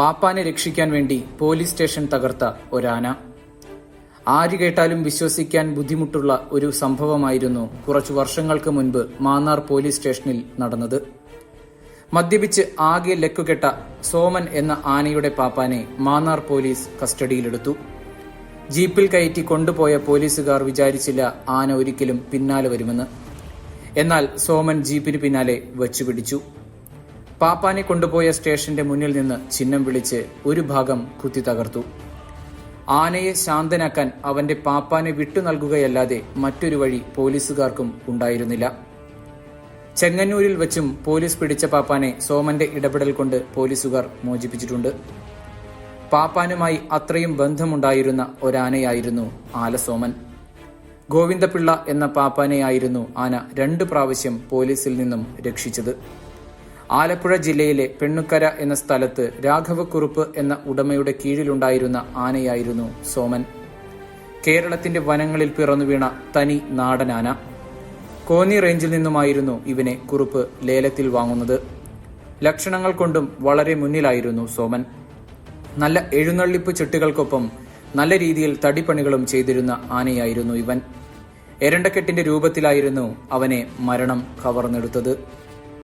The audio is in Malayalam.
പാപ്പാനെ രക്ഷിക്കാൻ വേണ്ടി പോലീസ് സ്റ്റേഷൻ തകർത്ത ഒരാന. ആര് കേട്ടാലും വിശ്വസിക്കാൻ ബുദ്ധിമുട്ടുള്ള ഒരു സംഭവമായിരുന്നു കുറച്ചു വർഷങ്ങൾക്ക് മുൻപ് മാന്നാർ പോലീസ് സ്റ്റേഷനിൽ നടന്നത്. മദ്യപിച്ച് ആകെ ലക്കുകെട്ട സോമൻ എന്ന ആനയുടെ പാപ്പാനെ മാന്നാർ പോലീസ് കസ്റ്റഡിയിലെടുത്തു. ജീപ്പിൽ കയറ്റി കൊണ്ടുപോയ പോലീസുകാർ വിചാരിച്ചില്ല ആന ഒരിക്കലും പിന്നാലെ വരുമെന്ന്. എന്നാൽ സോമൻ ജീപ്പിന് പിന്നാലെ വച്ചുപിടിച്ചു. പാപ്പാനെ കൊണ്ടുപോയ സ്റ്റേഷന്റെ മുന്നിൽ നിന്ന് ചിഹ്നം വിളിച്ച് ഒരു ഭാഗം കുത്തി തകർത്തു. ആനയെ ശാന്തനാക്കാൻ അവന്റെ പാപ്പാനെ വിട്ടു നൽകുകയല്ലാതെ മറ്റൊരു വഴി പോലീസുകാർക്കും ഉണ്ടായിരുന്നില്ല. ചെങ്ങന്നൂരിൽ വെച്ചും പോലീസ് പിടിച്ച പാപ്പാനെ സോമന്റെ ഇടപെടൽ കൊണ്ട് പോലീസുകാർ മോചിപ്പിച്ചിട്ടുണ്ട്. പാപ്പാനുമായി അത്രയും ബന്ധമുണ്ടായിരുന്ന ഒരാനയായിരുന്നു ആലസോമൻ. ഗോവിന്ദപിള്ള എന്ന പാപ്പാനെയായിരുന്നു ആന രണ്ട് പ്രാവശ്യം പോലീസിൽ നിന്നും രക്ഷിച്ചത്. ആലപ്പുഴ ജില്ലയിലെ പെണ്ണുക്കര എന്ന സ്ഥലത്ത് രാഘവക്കുറുപ്പ് എന്ന ഉടമയുടെ കീഴിലുണ്ടായിരുന്ന ആനയായിരുന്നു സോമൻ. കേരളത്തിന്റെ വനങ്ങളിൽ പിറന്നു വീണ തനി നാടനാന. കോന്നി റേഞ്ചിൽ നിന്നുമായിരുന്നു ഇവനെ കുറുപ്പ് ലേലത്തിൽ വാങ്ങുന്നത്. ലക്ഷണങ്ങൾ കൊണ്ടും വളരെ മുന്നിലായിരുന്നു സോമൻ. നല്ല എഴുന്നള്ളിപ്പ് ചെട്ടുകൾക്കൊപ്പം നല്ല രീതിയിൽ തടിപ്പണികളും ചെയ്തിരുന്ന ആനയായിരുന്നു ഇവൻ. എരണ്ടക്കെട്ടിന്റെ രൂപത്തിലായിരുന്നു അവനെ മരണം കവർന്നെടുത്തത്.